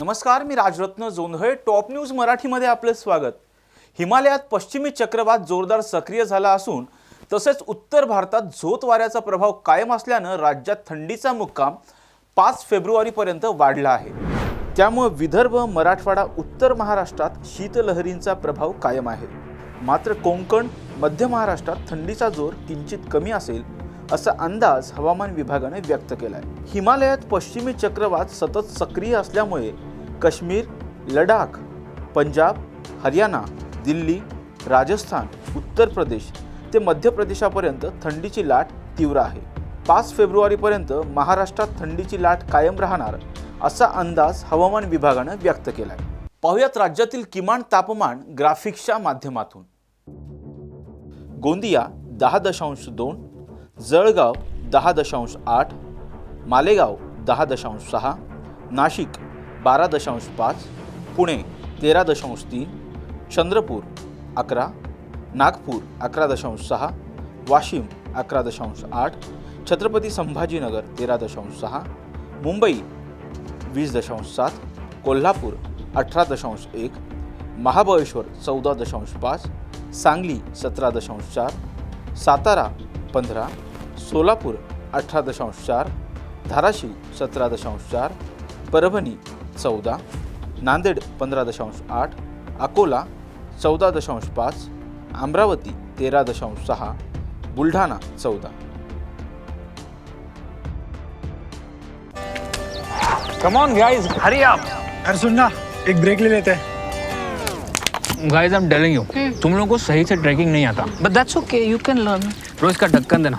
नमस्कार मी Rajratna Jondhale. Top news मराठीमध्ये आपलं स्वागत. हिमालयात पश्चिमी चक्रवात जोरदार सक्रिय झाला असून तसेच उत्तर भारतात झोत वाऱ्याचा प्रभाव कायम असल्यानं राज्यात थंडीचा मुक्काम पाच फेब्रुवारीपर्यंत वाढला आहे. त्यामुळे विदर्भ मराठवाडा उत्तर महाराष्ट्रात शीतलहरींचा प्रभाव कायम आहे. मात्र कोंकण मध्य महाराष्ट्रात थंडीचा जोर किंचित कमी असेल. असा अंदाज हवामान विभागाने व्यक्त केला आहे हिमालयात पश्चिमी चक्रवात सतत सक्रिय असल्यामुळे काश्मीर लडाख पंजाब हरियाणा दिल्ली राजस्थान उत्तर प्रदेश ते मध्य प्रदेशापर्यंत थंडीची लाट तीव्र आहे. पाच फेब्रुवारीपर्यंत महाराष्ट्रात थंडीची लाट कायम राहणार असा अंदाज हवामान विभागानं व्यक्त केला आहे पाहुयात राज्यातील किमान तापमान ग्राफिक्सच्या माध्यमातून. गोंदिया दहा दशांश दोन जळगाव दहा दशांश आठ मालेगाव दहा दशांश सहा नाशिक बारा दशांश पाच पुणे तेरा दशांश तीन चंद्रपूर अकरा नागपूर अकरा दशांश सहा वाशिम अकरा दशांश आठ छत्रपती संभाजीनगर तेरा दशांश सहा मुंबई वीस दशांश सात कोल्हापूर अठरा दशांश एक महाबळेश्वर चौदा दशांश पाच सांगली सतरा दशांश चार सातारा पंधरा सोलापूर अठरा दशांश चार धाराशिव सतरा दशांश चार परभणी चौदा नांदेड पंधरा दशांश आठ अकोला चौदा दशांश पाच अमरावती तेरा दशांश सहा बुलढाणा चौदा. On, guys, hurry up. अरे सुन ना एक ब्रेक ले लेते. हैं Guys, I'm telling you, तुम लोगों को सही से ट्रैकिंग नहीं आता. But that's okay, you can learn. रोज इसका ढक्कन देना.